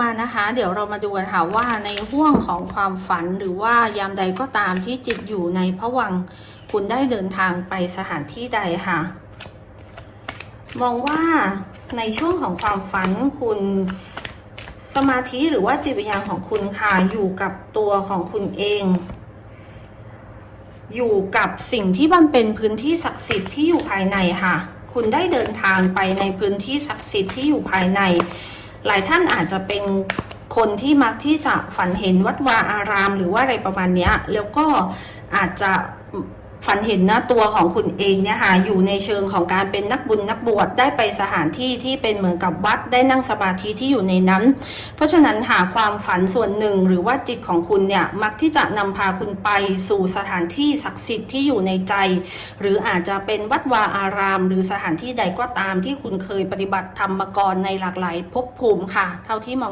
มานะคะ เดี๋ยวเรามาดูกันค่ะว่าในห่วงของความฝันหรือว่ายามใดก็ตามที่จิตอยู่ในพวังคุณได้เดินทางไปสถานที่ใดค่ะ มองว่าในช่วงของความฝันคุณสมาธิหรือว่าจิตวิญญาณของคุณค่ะอยู่กับตัวของคุณเอง อยู่กับสิ่งที่มันเป็นพื้นที่ศักดิ์สิทธิ์ที่อยู่ภายในค่ะ คุณได้เดินทางไปในพื้นที่ศักดิ์สิทธิ์ที่อยู่ภายใน หลายท่านอาจจะเป็นคนที่มักที่จะฝันเห็นวัดวาอาราม หรือว่าอะไรประมาณนี้แล้วก็อาจจะ ฝันเห็นหนะตัวของคุณเองเนี่ยค่ะอยู่ในเชิงของการเป็นนักบุญนักบวชได้ไปสถานที่ที่เป็นเหมือนกับวัดได้นั่งสมาธิที่อยู่ในนั้น เพราะฉะนั้นหาความฝันส่วนหนึ่งหรือว่าจิตของคุณเนี่ยมักที่จะนำพาคุณไปสู่สถานที่ศักดิ์สิทธิ์ที่อยู่ในใจ หรืออาจจะเป็นวัดวาอาราม หรือสถานที่ใดก็ตามที่คุณเคยปฏิบัติธรรมมาก่อนในหลากหลายภพภูมิค่ะ เท่าที่มอง